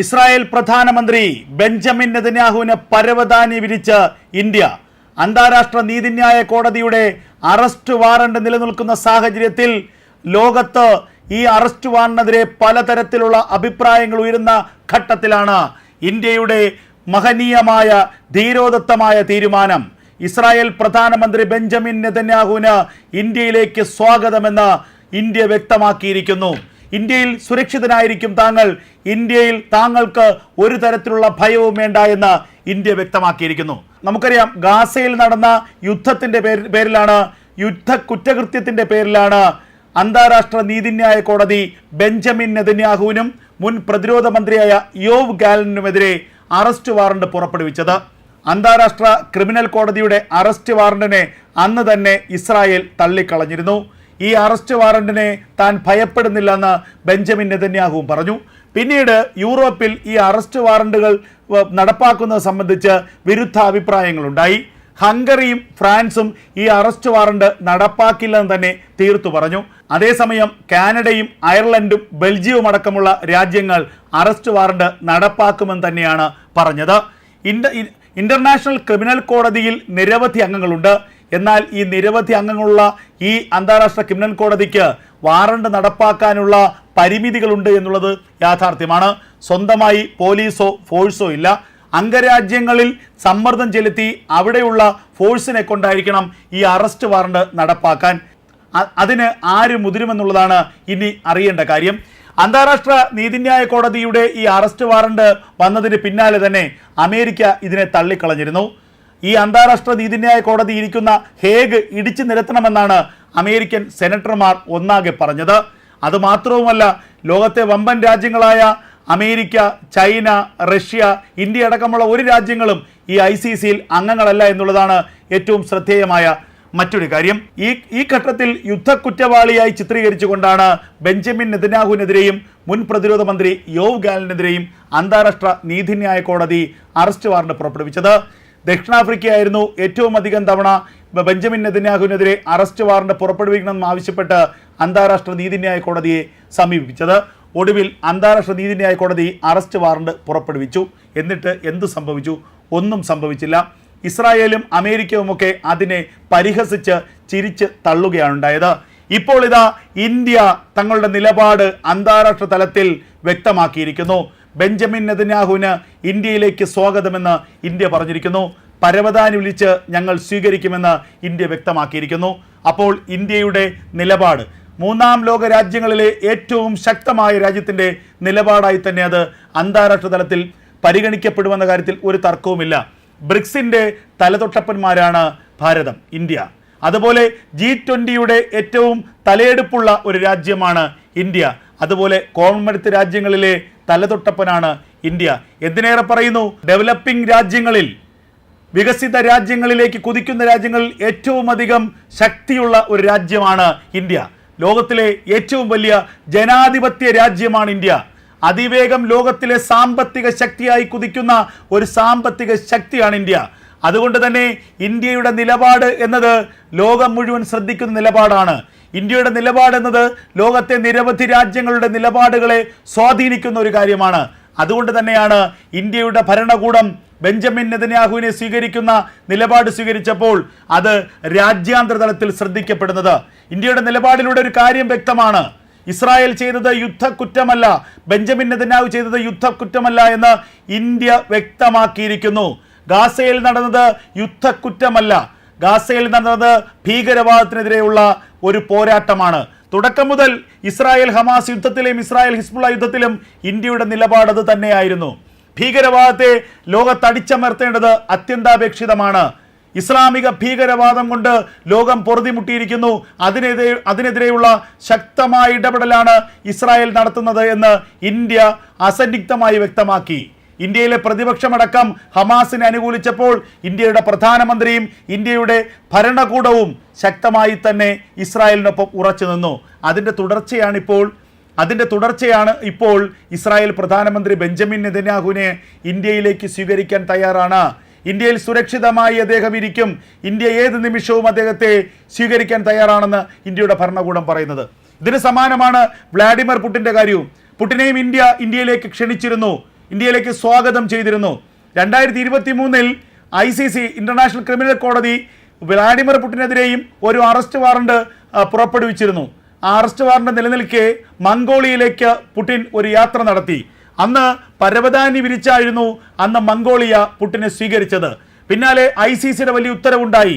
Israel പ്രധാനമന്ത്രി Benjamin നെതന്യാഹുവിന് പരവതാനി വിരിച്ച് ഇന്ത്യ. അന്താരാഷ്ട്ര നീതിന്യായ കോടതിയുടെ അറസ്റ്റ് വാറണ്ട് നിലനിൽക്കുന്ന സാഹചര്യത്തിൽ ലോകത്ത് ഈ അറസ്റ്റ് വാറണ്ടിനെതിരെ പലതരത്തിലുള്ള അഭിപ്രായങ്ങൾ ഉയരുന്ന ഘട്ടത്തിലാണ് ഇന്ത്യയുടെ മഹനീയമായ ധീരോദത്തമായ തീരുമാനം. ഇസ്രായേൽ പ്രധാനമന്ത്രി ബെഞ്ചമിൻ നെതന്യാഹുവിന് ഇന്ത്യയിലേക്ക് സ്വാഗതമെന്ന് ഇന്ത്യ വ്യക്തമാക്കിയിരിക്കുന്നു. ഇന്ത്യയിൽ സുരക്ഷിതനായിരിക്കും താങ്കൾ. ഇന്ത്യയിൽ താങ്കൾക്ക് ഒരു തരത്തിലുള്ള ഭയവും വേണ്ട എന്ന് ഇന്ത്യ വ്യക്തമാക്കിയിരിക്കുന്നു. നമുക്കറിയാം ഗാസയിൽ നടന്ന യുദ്ധത്തിന്റെ പേരിലാണ് യുദ്ധ കുറ്റകൃത്യത്തിന്റെ പേരിലാണ് അന്താരാഷ്ട്ര നീതിന്യായ കോടതി ബെഞ്ചമിൻ നെതന്യാഹുവിനും മുൻ പ്രതിരോധ മന്ത്രിയായ യോവ് ഗാലനുമെതിരെ അറസ്റ്റ് വാറണ്ട് പുറപ്പെടുവിച്ചത്. അന്താരാഷ്ട്ര ക്രിമിനൽ കോടതിയുടെ അറസ്റ്റ് വാറണ്ടിനെ അന്ന് തന്നെ ഇസ്രായേൽ തള്ളിക്കളഞ്ഞിരുന്നു. ഈ അറസ്റ്റ് വാറണ്ടിനെ താൻ ഭയപ്പെടുന്നില്ലെന്ന് ബെഞ്ചമിൻ നെതന്യാഹുവും പറഞ്ഞു. പിന്നീട് യൂറോപ്പിൽ ഈ അറസ്റ്റ് വാറണ്ടുകൾ നടപ്പാക്കുന്നത് സംബന്ധിച്ച് വിരുദ്ധ അഭിപ്രായങ്ങളുണ്ടായി ഹംഗറിയും ഫ്രാൻസും ഈ അറസ്റ്റ് വാറണ്ട് നടപ്പാക്കില്ലെന്ന് തന്നെ തീർത്തു പറഞ്ഞു. അതേസമയം കാനഡയും അയർലൻഡും ബെൽജിയവും അടക്കമുള്ള രാജ്യങ്ങൾ അറസ്റ്റ് വാറണ്ട് നടപ്പാക്കുമെന്ന് തന്നെയാണ് പറഞ്ഞത്. ഇന്റ- ഇന്റർനാഷണൽ ക്രിമിനൽ കോടതിയിൽ നിരവധി അംഗങ്ങളുണ്ട്. എന്നാൽ ഈ നിരവധി അംഗങ്ങളുള്ള ഈ അന്താരാഷ്ട്ര ക്രിമിനൽ കോടതിക്ക് വാറണ്ട് നടപ്പാക്കാനുള്ള പരിമിതികളുണ്ട് എന്നുള്ളത് യാഥാർത്ഥ്യമാണ്. സ്വന്തമായി പോലീസോ ഫോഴ്സോ ഇല്ല. അംഗരാജ്യങ്ങളിൽ സമ്മർദ്ദം ചെലുത്തി അവിടെയുള്ള ഫോഴ്സിനെ കൊണ്ടായിരിക്കണം ഈ അറസ്റ്റ് വാറണ്ട് നടപ്പാക്കാൻ. അതിന് ആര് മുതിരുമെന്നുള്ളതാണ് ഇനി അറിയേണ്ട കാര്യം. അന്താരാഷ്ട്ര നീതിന്യായ കോടതിയുടെ ഈ അറസ്റ്റ് വാറണ്ട് വന്നതിന് പിന്നാലെ തന്നെ അമേരിക്ക ഇതിനെ തള്ളിക്കളഞ്ഞിരുന്നു. ഈ അന്താരാഷ്ട്ര നീതിന്യായ കോടതി ഇരിക്കുന്ന ഹേഗ് ഇടിച്ചു നിരത്തണമെന്നാണ് അമേരിക്കൻ സെനറ്റർമാർ ഒന്നാകെ പറഞ്ഞത്. അതുമാത്രവുമല്ല ലോകത്തെ വമ്പൻ രാജ്യങ്ങളായ അമേരിക്ക ചൈന റഷ്യ ഇന്ത്യ അടക്കമുള്ള ഒരു രാജ്യങ്ങളും ഈ ഐ സി സിയിൽ അംഗങ്ങളല്ല എന്നുള്ളതാണ് ഏറ്റവും ശ്രദ്ധേയമായ മറ്റൊരു കാര്യം. ഈ ഈ ഘട്ടത്തിൽ യുദ്ധ കുറ്റവാളിയായി ചിത്രീകരിച്ചുകൊണ്ടാണ് ബെഞ്ചമിൻ നെതന്യാഹുവിനെതിരെയും മുൻ പ്രതിരോധ മന്ത്രി യോവ് ഗാലിനെതിരെയും അന്താരാഷ്ട്ര നീതിന്യായ കോടതി അറസ്റ്റ് വാറണ്ട് പുറപ്പെടുവിച്ചത്. ദക്ഷിണാഫ്രിക്കയായിരുന്നു ഏറ്റവും അധികം തവണ ബെഞ്ചമിൻ നെതന്യാഹുവിനെതിരെ അറസ്റ്റ് വാറണ്ട് പുറപ്പെടുവിക്കണമെന്ന് ആവശ്യപ്പെട്ട് അന്താരാഷ്ട്ര നീതിന്യായ കോടതിയെ സമീപിച്ചത് ഒടുവിൽ അന്താരാഷ്ട്ര നീതിന്യായ കോടതി അറസ്റ്റ് വാറണ്ട് പുറപ്പെടുവിച്ചു. എന്നിട്ട് എന്തു സംഭവിച്ചു? ഒന്നും സംഭവിച്ചില്ല. ഇസ്രായേലും അമേരിക്കയുമൊക്കെ അതിനെ പരിഹസിച്ച് ചിരിച്ച് തള്ളുകയാണുണ്ടായത്. ഇപ്പോൾ ഇതാ ഇന്ത്യ തങ്ങളുടെ നിലപാട് അന്താരാഷ്ട്ര തലത്തിൽ വ്യക്തമാക്കിയിരിക്കുന്നു. ബെഞ്ചമിൻ നെതന്യാഹുവിന് ഇന്ത്യയിലേക്ക് സ്വാഗതമെന്ന് ഇന്ത്യ പറഞ്ഞിരിക്കുന്നു. പരവതാനി വിളിച്ച് ഞങ്ങൾ സ്വീകരിക്കുമെന്ന് ഇന്ത്യ വ്യക്തമാക്കിയിരിക്കുന്നു. അപ്പോൾ ഇന്ത്യയുടെ നിലപാട്. മൂന്നാം ലോക രാജ്യങ്ങളിലെ ഏറ്റവും ശക്തമായ രാജ്യത്തിന്റെ നിലപാടായി തന്നെ അത് അന്താരാഷ്ട്ര തലത്തിൽ പരിഗണിക്കപ്പെടുമെന്ന കാര്യത്തിൽ ഒരു തർക്കവുമില്ല. ബ്രിക്സിന്റെ തലതൊട്ടപ്പന്മാരാണ് ഭാരതം ഇന്ത്യ. അതുപോലെ ജി ട്വന്റിയുടെ ഏറ്റവും തലയെടുപ്പുള്ള ഒരു രാജ്യമാണ് ഇന്ത്യ. അതുപോലെ കോമൺവെൽത്ത് രാജ്യങ്ങളിലെ തലതൊട്ടപ്പനാണ് ഇന്ത്യ. എന്തിനേറെ പറയുന്നു? ഡെവലപ്പിംഗ് രാജ്യങ്ങളിൽ വികസിത രാജ്യങ്ങളിലേക്ക് കുതിക്കുന്ന രാജ്യങ്ങളിൽ ഏറ്റവും അധികം ശക്തിയുള്ള ഒരു രാജ്യമാണ് ഇന്ത്യ. ലോകത്തിലെ ഏറ്റവും വലിയ ജനാധിപത്യ രാജ്യമാണ് ഇന്ത്യ. അതിവേഗം ലോകത്തിലെ സാമ്പത്തിക ശക്തിയായി കുതിക്കുന്ന ഒരു സാമ്പത്തിക ശക്തിയാണ് ഇന്ത്യ. അതുകൊണ്ട് തന്നെ ഇന്ത്യയുടെ നിലപാട് എന്നത് ലോകം മുഴുവൻ ശ്രദ്ധിക്കുന്ന നിലപാടാണ്. ഇന്ത്യയുടെ നിലപാടെന്നത് ലോകത്തെ നിരവധി രാജ്യങ്ങളുടെ നിലപാടുകളെ സ്വാധീനിക്കുന്ന ഒരു കാര്യമാണ്. അതുകൊണ്ട് തന്നെയാണ് ഇന്ത്യയുടെ ഭരണകൂടം ബെഞ്ചമിൻ നെതന്യാഹുവിനെ സ്വീകരിക്കുന്ന നിലപാട് സ്വീകരിച്ചപ്പോൾ അത് രാജ്യാന്തര തലത്തിൽ ശ്രദ്ധിക്കപ്പെടുന്നത്. ഇന്ത്യയുടെ നിലപാടിലൂടെ ഒരു കാര്യം വ്യക്തമാണ്. ഇസ്രായേൽ ചെയ്തത് യുദ്ധക്കുറ്റമല്ല ബെഞ്ചമിൻ നെതന്യാഹു ചെയ്തത് യുദ്ധക്കുറ്റമല്ല എന്ന് ഇന്ത്യ വ്യക്തമാക്കിയിരിക്കുന്നു. ഗാസയിൽ നടന്നത് യുദ്ധക്കുറ്റമല്ല ഗാസയിൽ നടന്നത് ഭീകരവാദത്തിനെതിരെയുള്ള ഒരു പോരാട്ടമാണ്. തുടക്കം മുതൽ ഇസ്രായേൽ ഹമാസ് യുദ്ധത്തിലും ഇസ്രായേൽ ഹിസ്ബുള്ള യുദ്ധത്തിലും ഇന്ത്യയുടെ നിലപാട് അത് തന്നെയായിരുന്നു. ഭീകരവാദത്തെ ലോകത്തടിച്ചമർത്തേണ്ടത് അത്യന്താപേക്ഷിതമാണ്. ഇസ്ലാമിക ഭീകരവാദം കൊണ്ട് ലോകം പൊറുതിമുട്ടിയിരിക്കുന്നു. അതിനെതിരെ അതിനെതിരെയുള്ള ശക്തമായ ഇടപെടലാണ് ഇസ്രായേൽ നടത്തുന്നത് എന്ന് ഇന്ത്യ അസന്നിഗ്ധമായി വ്യക്തമാക്കി. ഇന്ത്യയിലെ പ്രതിപക്ഷമടക്കം ഹമാസിനെ അനുകൂലിച്ചപ്പോൾ ഇന്ത്യയുടെ പ്രധാനമന്ത്രിയും ഇന്ത്യയുടെ ഭരണകൂടവും ശക്തമായി തന്നെ ഇസ്രായേലിനൊപ്പം ഉറച്ചു നിന്നു. അതിന്റെ തുടർച്ചയാണിപ്പോൾ അതിന്റെ തുടർച്ചയാണ് ഇപ്പോൾ ഇസ്രായേൽ പ്രധാനമന്ത്രി ബെഞ്ചമിൻ നെതന്യാഹുവിനെ ഇന്ത്യയിലേക്ക് സ്വീകരിക്കാൻ തയ്യാറാണ്. ഇന്ത്യയിൽ സുരക്ഷിതമായി അദ്ദേഹം ഇരിക്കും. ഇന്ത്യ ഏത് നിമിഷവും അദ്ദേഹത്തെ സ്വീകരിക്കാൻ തയ്യാറാണെന്ന് ഇന്ത്യയുടെ ഭരണകൂടം പറയുന്നത്. ഇതിന് സമാനമാണ് വ്ളാഡിമിർ പുടിന്റെ കാര്യവും. പുടിനെയും ഇന്ത്യ ഇന്ത്യയിലേക്ക് ക്ഷണിച്ചിരുന്നു. ഇന്ത്യയിലേക്ക് സ്വാഗതം ചെയ്തിരുന്നു. രണ്ടായിരത്തി ഇരുപത്തി മൂന്നിൽ I C C international criminal കോടതി വ്ളാഡിമിർ പുടിനെതിരെയും ഒരു അറസ്റ്റ് വാറണ്ട് പുറപ്പെടുവിച്ചിരുന്നു. ആ അറസ്റ്റ് വാറണ്ട് നിലനിൽക്കെ മംഗോളിയയിലേക്ക് പുടിൻ ഒരു യാത്ര നടത്തി. അന്ന് പരവതാനി വിരിച്ചായിരുന്നു അന്ന് മംഗോളിയ പുടിനെ സ്വീകരിച്ചത്. പിന്നാലെ ഐ സി സിയുടെ വലിയ ഉത്തരവുണ്ടായി.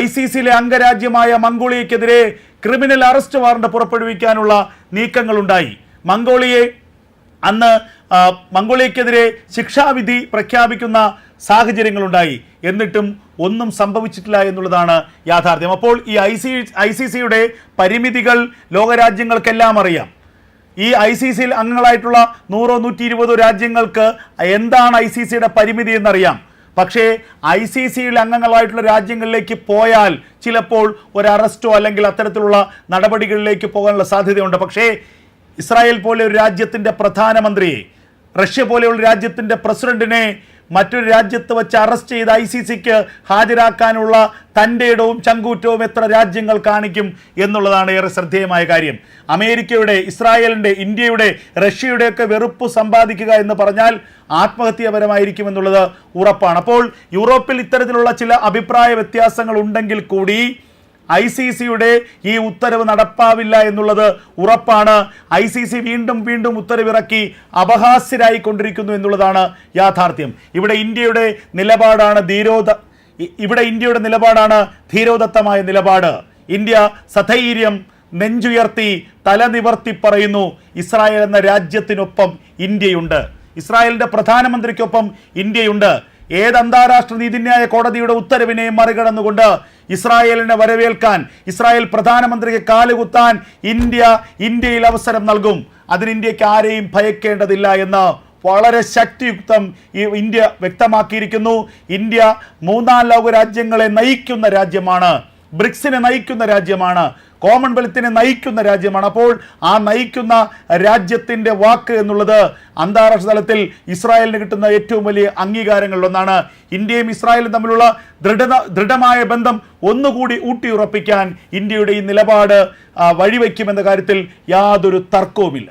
ഐ സി സിയിലെ അംഗരാജ്യമായ മംഗോളിയക്കെതിരെ ക്രിമിനൽ അറസ്റ്റ് വാറണ്ട് പുറപ്പെടുവിക്കാനുള്ള നീക്കങ്ങളുണ്ടായി. മംഗോളിയെ അന്ന് മംഗോളിയക്കെതിരെ ശിക്ഷാവിധി പ്രഖ്യാപിക്കുന്ന സാഹചര്യങ്ങളുണ്ടായി. എന്നിട്ടും ഒന്നും സംഭവിച്ചിട്ടില്ല എന്നുള്ളതാണ് യാഥാർത്ഥ്യം. അപ്പോൾ ഈ ഐ സി ഐ സി സിയുടെ പരിമിതികൾ ലോകരാജ്യങ്ങൾക്കെല്ലാം അറിയാം. ഈ ഐ സി സിയിൽ അംഗങ്ങളായിട്ടുള്ള നൂറോ നൂറ്റി ഇരുപതോ രാജ്യങ്ങൾക്ക് എന്താണ് ഐ സി സിയുടെ പരിമിതി എന്നറിയാം. പക്ഷേ ഐ സി സിയിൽ അംഗങ്ങളായിട്ടുള്ള രാജ്യങ്ങളിലേക്ക് പോയാൽ ചിലപ്പോൾ ഒരു അറസ്റ്റോ അല്ലെങ്കിൽ അത്തരത്തിലുള്ള നടപടികളിലേക്ക് പോകാനുള്ള സാധ്യതയുണ്ട്. പക്ഷേ ഇസ്രായേൽ പോലെ ഒരു രാജ്യത്തിന്റെ പ്രധാനമന്ത്രിയെ റഷ്യ പോലെയുള്ള രാജ്യത്തിന്റെ പ്രസിഡന്റിനെ മറ്റൊരു രാജ്യത്ത് വെച്ച് അറസ്റ്റ് ചെയ്ത് ഐ സി സിക്ക് ഹാജരാക്കാനുള്ള തന്റെ ഇടവും ചങ്കൂറ്റവും എത്ര രാജ്യങ്ങൾ കാണിക്കും എന്നുള്ളതാണ് ഏറെ ശ്രദ്ധേയമായ കാര്യം. അമേരിക്കയുടെ ഇസ്രായേലിന്റെ ഇന്ത്യയുടെ റഷ്യയുടെയൊക്കെ വെറുപ്പ് സമ്പാദിക്കുക എന്ന് പറഞ്ഞാൽ ആത്മഹത്യാപരമായിരിക്കും എന്നുള്ളത് ഉറപ്പാണ്. അപ്പോൾ യൂറോപ്പിൽ ഇത്തരത്തിലുള്ള ചില അഭിപ്രായ വ്യത്യാസങ്ങൾ ഉണ്ടെങ്കിൽ കൂടി ഐ സി സിയുടെ ഈ ഉത്തരവ് നടപ്പാവില്ല എന്നുള്ളത് ഉറപ്പാണ്. ഐ സി സി വീണ്ടും വീണ്ടും ഉത്തരവിറക്കി അപഹാസ്യരായി കൊണ്ടിരിക്കുന്നു എന്നുള്ളതാണ് യാഥാർത്ഥ്യം. ഇവിടെ ഇന്ത്യയുടെ നിലപാടാണ് ധീരോദ ഇവിടെ ഇന്ത്യയുടെ നിലപാടാണ് ധീരോദത്തമായ നിലപാട്. ഇന്ത്യ സധൈര്യം നെഞ്ചുയർത്തി തല നിവർത്തി പറയുന്നു ഇസ്രായേൽ എന്ന രാജ്യത്തിനൊപ്പം ഇന്ത്യയുണ്ട്. ഇസ്രായേലിന്റെ പ്രധാനമന്ത്രിക്കൊപ്പം ഇന്ത്യയുണ്ട്. ഏത് അന്താരാഷ്ട്ര നീതിന്യായ കോടതിയുടെ ഉത്തരവിനെ മറികടന്നുകൊണ്ട് ഇസ്രായേലിനെ വരവേൽക്കാൻ ഇസ്രായേൽ പ്രധാനമന്ത്രിക്ക് കാലുകുത്താൻ ഇന്ത്യ ഇന്ത്യയിൽ അവസരം നൽകും. അതിന് ഇന്ത്യയ്ക്ക് ആരെയും ഭയക്കേണ്ടതില്ല എന്ന് വളരെ ശക്തിയുക്തം ഈ ഇന്ത്യ വ്യക്തമാക്കിയിരിക്കുന്നു. ഇന്ത്യ മൂന്നാം ലോക രാജ്യങ്ങളെ നയിക്കുന്ന രാജ്യമാണ്. ബ്രിക്സിനെ നയിക്കുന്ന രാജ്യമാണ്. കോമൺവെൽത്തിനെ നയിക്കുന്ന രാജ്യമാണ്. അപ്പോൾ ആ നയിക്കുന്ന രാജ്യത്തിന്റെ വാക്ക് എന്നുള്ളത് അന്താരാഷ്ട്ര തലത്തിൽ ഇസ്രായേലിന് കിട്ടുന്ന ഏറ്റവും വലിയ അംഗീകാരങ്ങളിലൊന്നാണ്. ഇന്ത്യയും ഇസ്രായേലും തമ്മിലുള്ള ദൃഢത ദൃഢമായ ബന്ധം ഒന്നുകൂടി ഊട്ടിയുറപ്പിക്കാൻ ഇന്ത്യയുടെ ഈ നിലപാട് വഴിവെക്കുമെന്ന കാര്യത്തിൽ യാതൊരു തർക്കവുമില്ല.